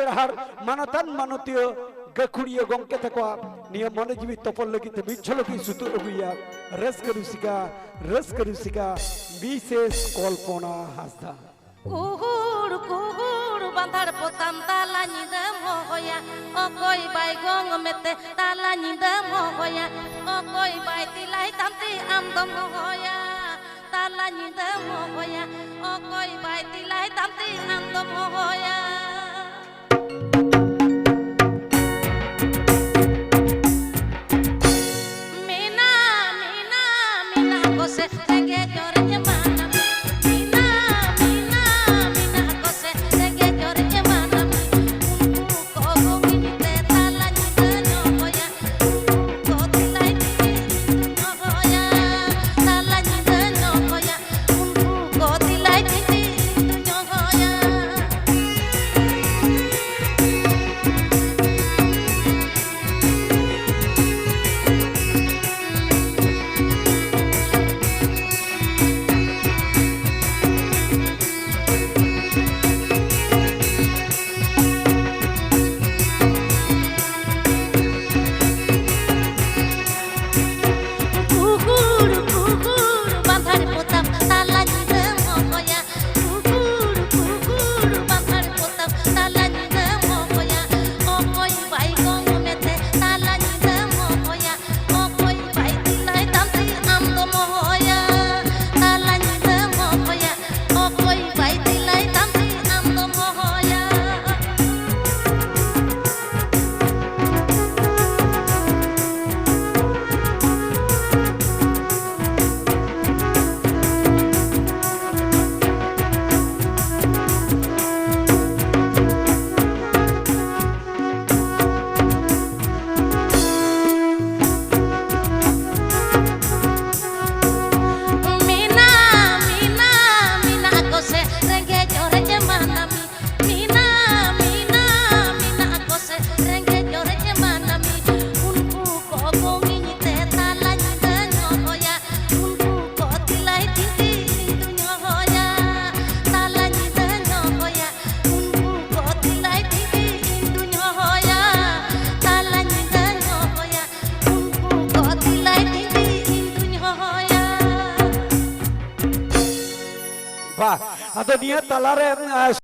ಪೆರಹಾರ್ ಮನತನ್ ಮನತಿಯ ಗಕುಡಿಯ ಗೊಂಕೆ ತಕೋ ನಿಯ ಮನಜೀವಿ ತಪಲ್ಲಗಿತ ಬಿಚ್ಚಲಗಿ ಸುತು ಉಗಿಯ ರಸ್ಕ ಋಷಿಕಾ ರಸ್ಕ ಋಷಿಕಾ বিশেষ কল্পনা হাসদা। কুহুর কুহুর, বাঁধার পোতাম তালা নিদাম হয়া অকই বাই গং মেতে তালা নিদাম হয়া অকই বাই তিলাই তামতি আমদম হয়া তালা নিদাম হয়া অকই বাই তিলাই তামতি আমদম হয়া মুস্তফা দুনিয়া তালারে